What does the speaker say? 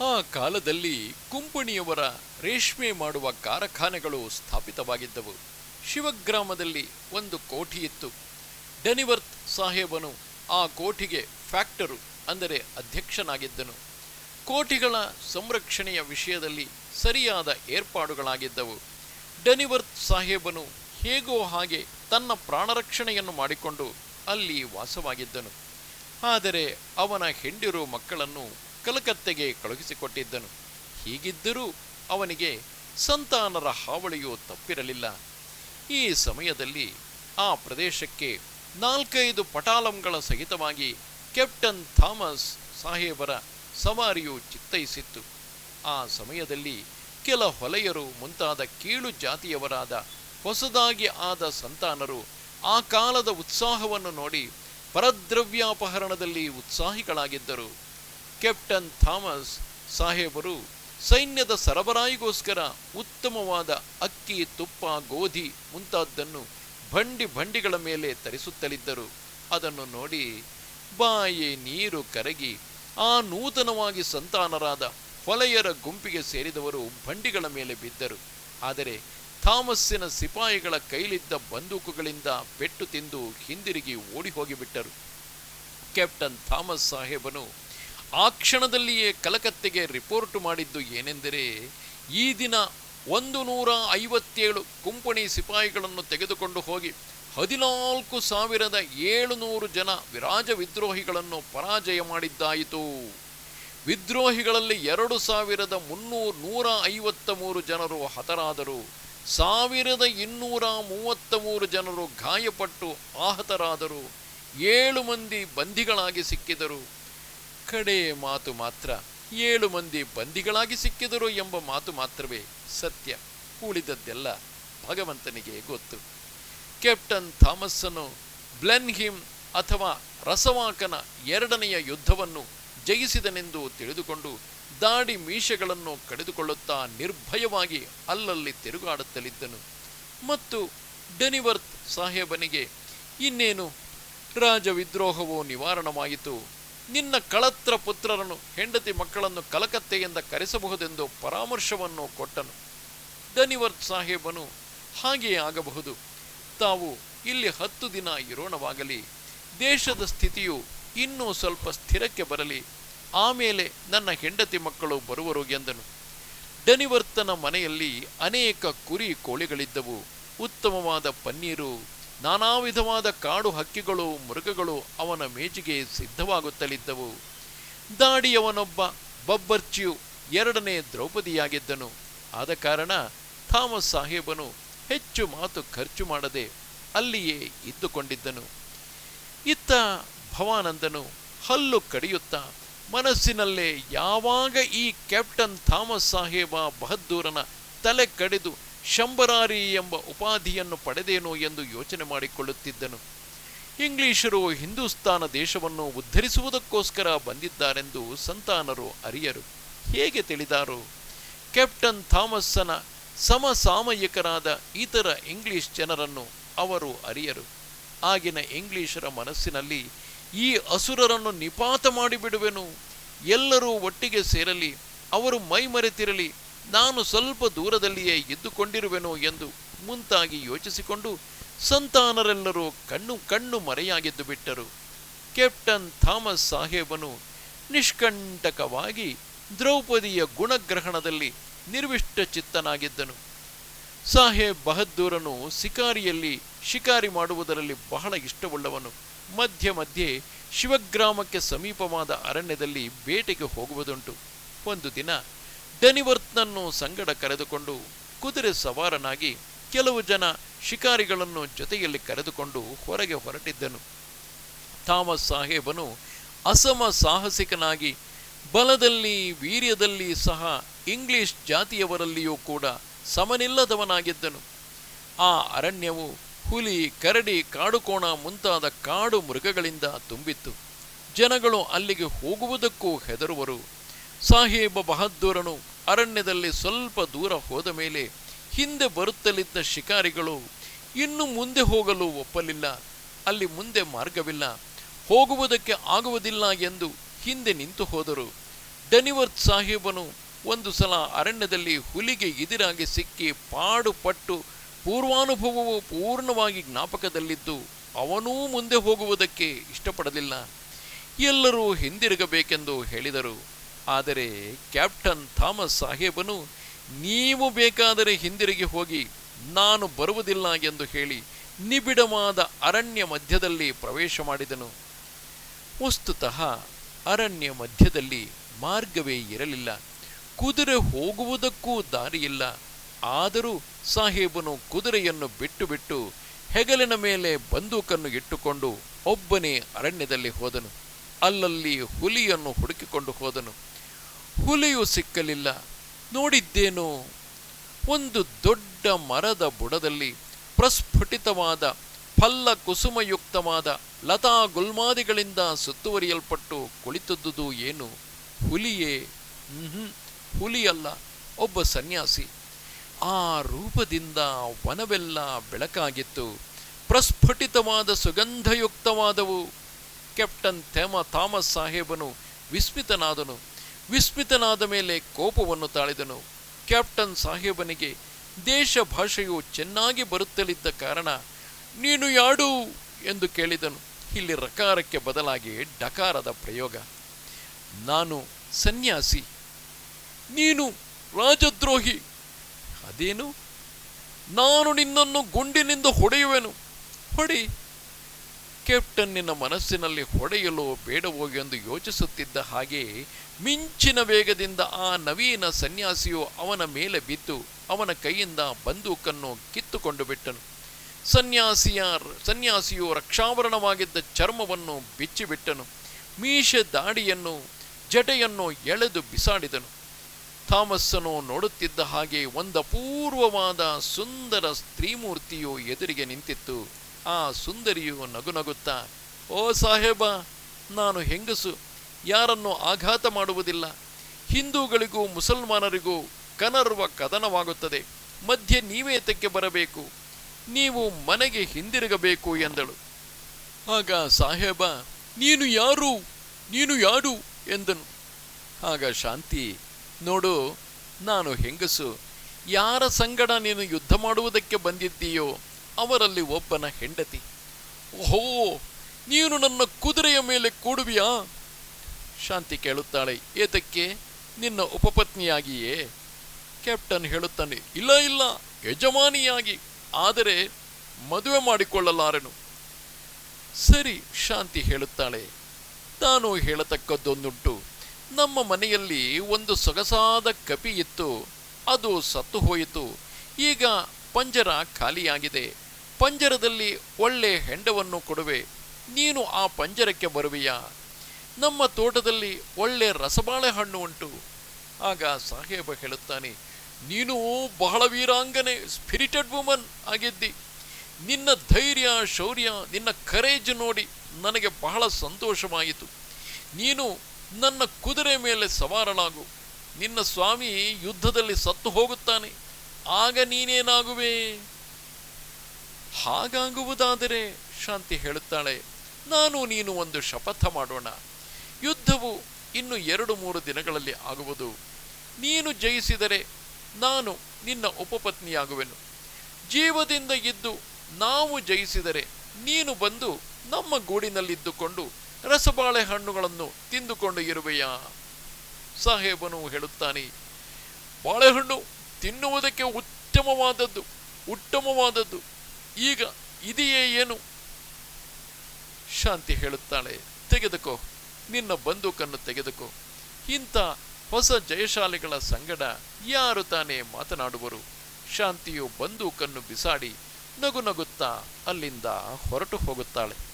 ಆ ಕಾಲದಲ್ಲಿ ಕುಂಪಣಿಯವರ ರೇಷ್ಮೆ ಮಾಡುವ ಕಾರಖಾನೆಗಳು ಸ್ಥಾಪಿತವಾಗಿದ್ದವು. ಶಿವಗ್ರಾಮದಲ್ಲಿ ಒಂದು ಕೋಠಿ ಇತ್ತು. ಡೆನಿವರ್ತ್ ಸಾಹೇಬನು ಆ ಕೋಠಿಗೆ ಫ್ಯಾಕ್ಟರು ಅಂದರೆ ಅಧ್ಯಕ್ಷನಾಗಿದ್ದನು. ಕೋಟಿಗಳ ಸಂರಕ್ಷಣೆಯ ವಿಷಯದಲ್ಲಿ ಸರಿಯಾದ ಏರ್ಪಾಡುಗಳಾಗಿದ್ದವು. ಡೆನಿವರ್ತ್ ಸಾಹೇಬನು ಹೇಗೋ ಹಾಗೆ ತನ್ನ ಪ್ರಾಣರಕ್ಷಣೆಯನ್ನು ಮಾಡಿಕೊಂಡು ಅಲ್ಲಿ ವಾಸವಾಗಿದ್ದನು. ಆದರೆ ಅವನ ಹೆಂಡಿರು ಮಕ್ಕಳನ್ನು ಕಲಕತ್ತೆಗೆ ಕಳುಹಿಸಿಕೊಟ್ಟಿದ್ದನು. ಹೀಗಿದ್ದರೂ ಅವನಿಗೆ ಸಂತಾನರ ಹಾವಳಿಯು ತಪ್ಪಿರಲಿಲ್ಲ. ಈ ಸಮಯದಲ್ಲಿ ಆ ಪ್ರದೇಶಕ್ಕೆ ನಾಲ್ಕೈದು ಪಟಾಲಂಗಳ ಸಹಿತವಾಗಿ ಕೆಪ್ಟನ್ ಥಾಮಸ್ ಸಾಹೇಬರ ಸವಾರಿಯು ಚಿತ್ತೈಸಿತ್ತು. ಆ ಸಮಯದಲ್ಲಿ ಕೆಲ ಹೊಲೆಯರು ಮುಂತಾದ ಕೀಳು ಜಾತಿಯವರಾದ ಹೊಸದಾಗಿ ಆದ ಸಂತಾನರು ಆ ಕಾಲದ ಉತ್ಸಾಹವನ್ನು ನೋಡಿ ಪರದ್ರವ್ಯಾಪಹರಣದಲ್ಲಿ ಉತ್ಸಾಹಿಗಳಾಗಿದ್ದರು. ಕೆಪ್ಟನ್ ಥಾಮಸ್ ಸಾಹೇಬರು ಸೈನ್ಯದ ಸರಬರಾಯಿಗೋಸ್ಕರ ಉತ್ತಮವಾದ ಅಕ್ಕಿ, ತುಪ್ಪ, ಗೋಧಿ ಮುಂತಾದ್ದನ್ನು ಬಂಡಿ ಬಂಡಿಗಳ ಮೇಲೆ ತರಿಸುತ್ತಲಿದ್ದರು. ಅದನ್ನು ನೋಡಿ ಬಾಯಿ ನೀರು ಕರಗಿ ಆ ನೂತನವಾಗಿ ಸಂತಾನರಾದ ಹೊಲೆಯರ ಗುಂಪಿಗೆ ಸೇರಿದವರು ಬಂಡಿಗಳ ಮೇಲೆ ಬಿದ್ದರು. ಆದರೆ ಥಾಮಸ್ಸಿನ ಸಿಪಾಯಿಗಳ ಕೈಲಿದ್ದ ಬಂದೂಕುಗಳಿಂದ ಪೆಟ್ಟು ತಿಂದು ಹಿಂದಿರುಗಿ ಓಡಿ ಹೋಗಿಬಿಟ್ಟರು ಕ್ಯಾಪ್ಟನ್ ಥಾಮಸ್ ಸಾಹೇಬನು ಆ ಕ್ಷಣದಲ್ಲಿಯೇ ಕಲಕತ್ತೆಗೆ ರಿಪೋರ್ಟ್ ಮಾಡಿದ್ದು ಏನೆಂದರೆ, ಈ ದಿನ ಒಂದು ನೂರ ಐವತ್ತೇಳು ಕುಂಪಣಿ ಸಿಪಾಯಿಗಳನ್ನು ತೆಗೆದುಕೊಂಡು ಹೋಗಿ ಹದಿನಾಲ್ಕು ಸಾವಿರದ ಏಳುನೂರು ಜನ ವಿರಾಜ ವಿದ್ರೋಹಿಗಳನ್ನು ಪರಾಜಯ ಮಾಡಿದ್ದಾಯಿತು. ವಿದ್ರೋಹಿಗಳಲ್ಲಿ ಎರಡು ಸಾವಿರದ ಮುನ್ನೂರು ನೂರ ಐವತ್ತ ಮೂರು ಜನರು ಹತರಾದರು. ಸಾವಿರದ ಇನ್ನೂರ ಮೂವತ್ತ ಮೂರು ಜನರು ಗಾಯಪಟ್ಟು ಆಹತರಾದರು. ಏಳು ಮಂದಿ ಬಂಧಿಗಳಾಗಿ ಸಿಕ್ಕಿದರು. ಕಡೆ ಮಾತು ಮಾತ್ರ, ಏಳು ಮಂದಿ ಬಂದಿಗಳಾಗಿ ಸಿಕ್ಕಿದರು ಎಂಬ ಮಾತು ಮಾತ್ರವೇ ಸತ್ಯ. ಉಳಿದದ್ದೆಲ್ಲ ಭಗವಂತನಿಗೆ ಗೊತ್ತು. ಕೆಪ್ಟನ್ ಥಾಮಸ್ಸನು ಬ್ಲೆನ್ಹಿಮ್ ಅಥವಾ ರಸವಾಕನ ಎರಡನೆಯ ಯುದ್ಧವನ್ನು ಜಯಿಸಿದನೆಂದು ತಿಳಿದುಕೊಂಡು ದಾಡಿ ಮೀಸೆಗಳನ್ನು ಕಡಿದುಕೊಳ್ಳುತ್ತಾ ನಿರ್ಭಯವಾಗಿ ಅಲ್ಲಲ್ಲಿ ತಿರುಗಾಡುತ್ತಲಿದ್ದನು. ಮತ್ತು ಡೆನಿವರ್ತ್ ಸಾಹೇಬನಿಗೆ ಇನ್ನೇನು? ರಾಜ ವಿದ್ರೋಹವು ನಿವಾರಣವಾಯಿತು. ನಿನ್ನ ಕಳತ್ರ ಪುತ್ರರನ್ನು ಹೆಂಡತಿ ಮಕ್ಕಳನ್ನು ಕಲಕತ್ತೆಯಿಂದ ಕರೆಸಬಹುದೆಂದು ಪರಾಮರ್ಶವನ್ನು ಕೊಟ್ಟನು. ಧನಿವರ್ತ್ ಸಾಹೇಬನು ಹಾಗೆಯೇ ಆಗಬಹುದು. ತಾವು ಇಲ್ಲಿ ಹತ್ತು ದಿನ ಇರೋಣವಾಗಲಿ. ದೇಶದ ಸ್ಥಿತಿಯು ಇನ್ನೂ ಸ್ವಲ್ಪ ಸ್ಥಿರಕ್ಕೆ ಬರಲಿ. ಆಮೇಲೆ ನನ್ನ ಹೆಂಡತಿ ಮಕ್ಕಳು ಬರುವರು ಎಂದನು. ಡನಿವರ್ತನ ಮನೆಯಲ್ಲಿ ಅನೇಕ ಕುರಿ ಕೋಳಿಗಳಿದ್ದವು. ಉತ್ತಮವಾದ ಪನ್ನೀರು ನಾನಾ ವಿಧವಾದ ಕಾಡು ಹಕ್ಕಿಗಳು, ಮೃಗಗಳು ಅವನ ಮೇಜಿಗೆ ಸಿದ್ಧವಾಗುತ್ತಲಿದ್ದವು. ದಾಡಿಯವನೊಬ್ಬ ಬಬ್ಬರ್ಚಿಯು ಎರಡನೇ ದ್ರೌಪದಿಯಾಗಿದ್ದನು. ಆದ ಕಾರಣ ಥಾಮಸ್ ಸಾಹೇಬನು ಹೆಚ್ಚು ಮಾತು ಖರ್ಚು ಮಾಡದೆ ಅಲ್ಲಿಯೇ ಇದ್ದುಕೊಂಡಿದ್ದನು. ಇತ್ತ ಭವಾನಂದನು ಹಲ್ಲು ಕಡಿಯುತ್ತಾ ಮನಸ್ಸಿನಲ್ಲೇ ಯಾವಾಗ ಈ ಕ್ಯಾಪ್ಟನ್ ಥಾಮಸ್ ಸಾಹೇಬ ಬಹದ್ದೂರನ ತಲೆ ಕಡಿದು ಶಂಬರಾರಿ ಎಂಬ ಉಪಾಧಿಯನ್ನು ಪಡೆದೇನೋ ಎಂದು ಯೋಚನೆ ಮಾಡಿಕೊಳ್ಳುತ್ತಿದ್ದನು. ಇಂಗ್ಲಿಷರು ಹಿಂದೂಸ್ತಾನ ದೇಶವನ್ನು ಉದ್ಧರಿಸುವುದಕ್ಕೋಸ್ಕರ ಬಂದಿದ್ದಾರೆಂದು ಸಂತಾನರು ಅರಿಯರು. ಹೇಗೆ ತಿಳಿದಾರು? ಕ್ಯಾಪ್ಟನ್ ಥಾಮಸ್ಸನ ಸಮಸಾಮಯಿಕರಾದ ಇತರ ಇಂಗ್ಲಿಷ್ ಜನರನ್ನು ಅವರು ಅರಿಯರು. ಆಗಿನ ಇಂಗ್ಲಿಷರ ಮನಸ್ಸಿನಲ್ಲಿ ಈ ಅಸುರರನ್ನು ನಿಪಾತ ಮಾಡಿಬಿಡುವೆನು. ಎಲ್ಲರೂ ಒಟ್ಟಿಗೆ ಸೇರಲಿ, ಅವರು ಮೈಮರೆತಿರಲಿ ನಾನು ಸ್ವಲ್ಪ ದೂರದಲ್ಲಿಯೇ ಇದ್ದುಕೊಂಡಿರುವೆನು ಎಂದು ಮುಂತಾಗಿ ಯೋಚಿಸಿಕೊಂಡು ಸಂತಾನರೆಲ್ಲರೂ ಕಣ್ಣು ಕಣ್ಣು ಮರೆಯಾಗಿದ್ದು ಬಿಟ್ಟರು. ಕೆಪ್ಟನ್ ಥಾಮಸ್ ಸಾಹೇಬನು ನಿಷ್ಕಂಟಕವಾಗಿ ದ್ರೌಪದಿಯ ಗುಣಗ್ರಹಣದಲ್ಲಿ ನಿರ್ವಿಷ್ಟ ಚಿತ್ತನಾಗಿದ್ದನು. ಸಾಹೇಬ್ ಬಹದ್ದೂರನು ಶಿಕಾರಿಯಲ್ಲಿ ಶಿಕಾರಿ ಮಾಡುವುದರಲ್ಲಿ ಬಹಳ ಇಷ್ಟವುಳ್ಳವನು. ಮಧ್ಯ ಮಧ್ಯೆ ಶಿವಗ್ರಾಮಕ್ಕೆ ಸಮೀಪವಾದ ಅರಣ್ಯದಲ್ಲಿ ಬೇಟೆಗೆ ಹೋಗುವುದುಂಟು. ಒಂದು ದಿನ ಡೆನಿವರ್ತ್ನನ್ನು ಸಂಗಡ ಕರೆದುಕೊಂಡು ಕುದುರೆ ಸವಾರನಾಗಿ ಕೆಲವು ಜನ ಶಿಕಾರಿಗಳನ್ನು ಜೊತೆಯಲ್ಲಿ ಕರೆದುಕೊಂಡು ಹೊರಗೆ ಹೊರಟಿದ್ದನು. ಥಾಮಸ್ ಸಾಹೇಬನು ಅಸಮ ಸಾಹಸಿಕನಾಗಿ ಬಲದಲ್ಲಿ ವೀರ್ಯದಲ್ಲಿ ಸಹ ಇಂಗ್ಲಿಷ್ ಜಾತಿಯವರಲ್ಲಿಯೂ ಕೂಡ ಸಮನಿಲ್ಲದವನಾಗಿದ್ದನು. ಆ ಅರಣ್ಯವು ಹುಲಿ, ಕರಡಿ, ಕಾಡುಕೋಣ ಮುಂತಾದ ಕಾಡು ಮೃಗಗಳಿಂದ ತುಂಬಿತ್ತು. ಜನಗಳು ಅಲ್ಲಿಗೆ ಹೋಗುವುದಕ್ಕೂ ಹೆದರುವರು. ಸಾಹೇಬ ಬಹದ್ದೂರನು ಅರಣ್ಯದಲ್ಲಿ ಸ್ವಲ್ಪ ದೂರ ಹೋದ ಮೇಲೆ ಹಿಂದೆ ಬರುತ್ತಲಿದ್ದ ಶಿಕಾರಿಗಳು ಇನ್ನು ಮುಂದೆ ಹೋಗಲು ಒಪ್ಪಲಿಲ್ಲ. ಅಲ್ಲಿ ಮುಂದೆ ಮಾರ್ಗವಿಲ್ಲ. ಹೋಗುವುದಕ್ಕೆ ಆಗುವುದಿಲ್ಲ ಎಂದು ಹಿಂದೆ ನಿಂತು ಹೋದರು. ಡನಿವರ್ತ್ ಸಾಹೇಬನು ಒಂದು ಸಲ ಅರಣ್ಯದಲ್ಲಿ ಹುಲಿಗೆ ಎದುರಾಗಿ ಸಿಕ್ಕಿ ಪಾಡುಪಟ್ಟು ಪೂರ್ವಾನುಭವವು ಪೂರ್ಣವಾಗಿ ಜ್ಞಾಪಕದಲ್ಲಿದ್ದು ಅವನೂ ಮುಂದೆ ಹೋಗುವುದಕ್ಕೆ ಇಷ್ಟಪಡಲಿಲ್ಲ. ಎಲ್ಲರೂ ಹಿಂದಿರುಗಬೇಕೆಂದು ಹೇಳಿದರು. ಆದರೆ ಕ್ಯಾಪ್ಟನ್ ಥಾಮಸ್ ಸಾಹೇಬನು, ನೀವು ಬೇಕಾದರೆ ಹಿಂದಿರುಗಿ ಹೋಗಿ, ನಾನು ಬರುವುದಿಲ್ಲ ಎಂದು ಹೇಳಿ ನಿಬಿಡವಾದ ಅರಣ್ಯ ಮಧ್ಯದಲ್ಲಿ ಪ್ರವೇಶ ಮಾಡಿದನು. ವಸ್ತುತಃ ಅರಣ್ಯ ಮಧ್ಯದಲ್ಲಿ ಮಾರ್ಗವೇ ಇರಲಿಲ್ಲ. ಕುದುರೆ ಹೋಗುವುದಕ್ಕೂ ದಾರಿಯಿಲ್ಲ. ಆದರೂ ಸಾಹೇಬನು ಕುದುರೆಯನ್ನು ಬಿಟ್ಟು ಬಿಟ್ಟು ಹೆಗಲಿನ ಮೇಲೆ ಬಂದೂಕನ್ನು ಇಟ್ಟುಕೊಂಡು ಒಬ್ಬನೇ ಅರಣ್ಯದಲ್ಲಿ ಹೋದನು. ಅಲ್ಲಲ್ಲಿ ಹುಲಿಯನ್ನು ಹುಡುಕಿಕೊಂಡು ಹೋದನು. ಹುಲಿಯು ಸಿಕ್ಕಲಿಲ್ಲ. ನೋಡಿದ್ದೇನು? ಒಂದು ದೊಡ್ಡ ಮರದ ಬುಡದಲ್ಲಿ ಪ್ರಸ್ಫುಟಿತವಾದ, ಫಲ್ಲ ಕುಸುಮಯುಕ್ತವಾದ ಲತಾ ಗುಲ್ಮಾದಿಗಳಿಂದ ಸುತ್ತುವರಿಯಲ್ಪಟ್ಟು ಕುಳಿತದ್ದುದು ಏನು? ಹುಲಿಯೇ? ಹುಲಿಯಲ್ಲ, ಒಬ್ಬ ಸನ್ಯಾಸಿ. ಆ ರೂಪದಿಂದ ವನವೆಲ್ಲ ಬೆಳಕಾಗಿತ್ತು. ಪ್ರಸ್ಫುಟಿತವಾದ ಸುಗಂಧಯುಕ್ತವಾದವು. Captain ಥೇಮ Thomas ಸಾಹೇಬನು ವಿಸ್ಮಿತನಾದನು. ವಿಸ್ಮಿತನಾದ ಮೇಲೆ ಕೋಪವನ್ನು ತಾಳಿದನು. ಕ್ಯಾಪ್ಟನ್ ಸಾಹೇಬನಿಗೆ, ದೇಶ ಭಾಷೆಯು ಚೆನ್ನಾಗಿ ಬರುತ್ತಲಿದ್ದ ಕಾರಣ ನೀನು ಯಾಡು? ಎಂದು ಕೇಳಿದನು. ಇಲ್ಲಿ ರಕಾರಕ್ಕೆ ಬದಲಾಗಿ ಡಕಾರದ ಪ್ರಯೋಗ. ನಾನು ಸನ್ಯಾಸಿ. ನೀನು ರಾಜದ್ರೋಹಿ. ಅದೇನು? ನಾನು ನಿನ್ನನ್ನು ಗುಂಡಿನಿಂದ ಹೊಡೆಯುವೆನು. ಹೊಡಿ. ನಿನ್ನ ಮನಸ್ಸಿನಲ್ಲಿ ಹೊಡೆಯಲು ಬೇಡವೋ ಎಂದು ಯೋಚಿಸುತ್ತಿದ್ದ ಹಾಗೆ ಮಿಂಚಿನ ವೇಗದಿಂದ ಆ ನವೀನ ಸನ್ಯಾಸಿಯು ಅವನ ಮೇಲೆ ಬಿದ್ದು ಅವನ ಕೈಯಿಂದ ಬಂದೂಕನ್ನು ಕಿತ್ತುಕೊಂಡು ಬಿಟ್ಟನು. ಸನ್ಯಾಸಿಯ ಸನ್ಯಾಸಿಯು ರಕ್ಷಾವರಣವಾಗಿದ್ದ ಚರ್ಮವನ್ನು ಬಿಚ್ಚಿಬಿಟ್ಟನು ಮೀಸೆ ದಾಡಿಯನ್ನು ಜಟೆಯನ್ನು ಎಳೆದು ಬಿಸಾಡಿದನು. ಥಾಮಸ್ಸನು ನೋಡುತ್ತಿದ್ದ ಹಾಗೆ ಒಂದಪೂರ್ವವಾದ ಸುಂದರ ಸ್ತ್ರೀಮೂರ್ತಿಯು ಎದುರಿಗೆ ನಿಂತಿತ್ತು. ಆ ಸುಂದರಿಯು ನಗುನಗುತ್ತಾ, ಓ ಸಾಹೇಬ, ನಾನು ಹೆಂಗಸು, ಯಾರನ್ನು ಆಘಾತ ಮಾಡುವುದಿಲ್ಲ. ಹಿಂದೂಗಳಿಗೂ ಮುಸಲ್ಮಾನರಿಗೂ ಕನರ್ವ ಕದನವಾಗುತ್ತದೆ. ಮಧ್ಯೆ ನೀವೇತಕ್ಕೆ ಬರಬೇಕು. ನೀವು ಮನೆಗೆ ಹಿಂದಿರುಗಬೇಕು ಎಂದಳು. ಆಗ ಸಾಹೇಬ, ನೀನು ಯಾರು? ನೀನು ಯಾರು ಎಂದನು. ಆಗ ಶಾಂತಿ, ನೋಡು, ನಾನು ಹೆಂಗಸು, ಯಾರ ಸಂಗಡ ನೀನು ಯುದ್ಧ ಮಾಡುವುದಕ್ಕೆ ಬಂದಿದ್ದೀಯೋ ಅವರಲ್ಲಿ ಒಬ್ಬನ ಹೆಂಡತಿ. ಓಹೋ, ನೀನು ನನ್ನ ಕುದುರೆಯ ಮೇಲೆ ಕೂಡುವಿಯಾ? ಶಾಂತಿ ಕೇಳುತ್ತಾಳೆ, ಏತಕ್ಕೆ? ನಿನ್ನ ಉಪಪತ್ನಿಯಾಗಿಯೇ? ಕ್ಯಾಪ್ಟನ್ ಹೇಳುತ್ತಾನೆ, ಇಲ್ಲ ಇಲ್ಲ, ಯಜಮಾನಿಯಾಗಿ, ಆದರೆ ಮದುವೆ ಮಾಡಿಕೊಳ್ಳಲಾರೆನು. ಸರಿ, ಶಾಂತಿ ಹೇಳುತ್ತಾಳೆ, ತಾನು ಹೇಳತಕ್ಕದ್ದೊಂದುಂಟು. ನಮ್ಮ ಮನೆಯಲ್ಲಿ ಒಂದು ಸೊಗಸಾದ ಕಪಿ ಇತ್ತು, ಅದು ಸತ್ತು ಹೋಯಿತು. ಈಗ ಪಂಜರ ಖಾಲಿಯಾಗಿದೆ. ಪಂಜರದಲ್ಲಿ ಒಳ್ಳೆ ಹೆಂಡವನ್ನು ಕೊಡುವೆ, ನೀನು ಆ ಪಂಜರಕ್ಕೆ ಬರುವೆಯಾ? ನಮ್ಮ ತೋಟದಲ್ಲಿ ಒಳ್ಳೆ ರಸಬಾಳೆ ಹಣ್ಣು ಉಂಟು. ಆಗ ಸಾಹೇಬ ಹೇಳುತ್ತಾನೆ, ನೀನು ಬಹಳ ವೀರಾಂಗನೆ ಸ್ಪಿರಿಟೆಡ್ ವುಮನ್ ಆಗಿದ್ದಿ. ನಿನ್ನ ಧೈರ್ಯ, ಶೌರ್ಯ, ನಿನ್ನ ಕರೇಜ್ ನೋಡಿ ನನಗೆ ಬಹಳ ಸಂತೋಷವಾಯಿತು. ನೀನು ನನ್ನ ಕುದುರೆ ಮೇಲೆ ಸವಾರನಾಗು ನಿನ್ನ ಸ್ವಾಮಿ ಯುದ್ಧದಲ್ಲಿ ಸತ್ತು ಹೋಗುತ್ತಾನೆ. ಆಗ ನೀನೇನಾಗುವೆ? ಹಾಗಾಗುವುದಾದರೆ, ಶಾಂತಿ ಹೇಳುತ್ತಾಳೆ, ನಾನು ನೀನು ಒಂದು ಶಪಥ ಮಾಡೋಣ. ಯುದ್ಧವು ಇನ್ನು ಎರಡು ಮೂರು ದಿನಗಳಲ್ಲಿ ಆಗುವುದು. ನೀನು ಜಯಿಸಿದರೆ ನಾನು ನಿನ್ನ ಉಪಪತ್ನಿಯಾಗುವೆನು. ಜೀವದಿಂದ ಇದ್ದು ನಾವು ಜಯಿಸಿದರೆ ನೀನು ಬಂದು ನಮ್ಮ ಗೂಡಿನಲ್ಲಿದ್ದುಕೊಂಡು ರಸಬಾಳೆ ಹಣ್ಣುಗಳನ್ನು ತಿಂದುಕೊಂಡು ಇರುವೆಯಾ? ಸಾಹೇಬನು ಹೇಳುತ್ತಾನೆ, ಬಾಳೆಹಣ್ಣು ತಿನ್ನುವುದಕ್ಕೆ ಉತ್ತಮವಾದದ್ದು ಉತ್ತಮವಾದದ್ದು. ಈಗ ಇದೆಯೇ ಏನು? ಶಾಂತಿ ಹೇಳುತ್ತಾಳೆ, ತೆಗೆದುಕೋ. ನಿನ್ನ ಬಂದೂಕನ್ನು ತೆಗೆದುಕೋ. ಇಂಥ ಹೊಸ ಜಯಶಾಲಿಗಳ ಸಂಗಡ ಯಾರು ತಾನೇ ಮಾತನಾಡುವರು? ಶಾಂತಿಯು ಬಂದೂಕನ್ನು ಬಿಸಾಡಿ ನಗು ನಗುತ್ತಾ ಅಲ್ಲಿಂದ ಹೊರಟು ಹೋಗುತ್ತಾಳೆ.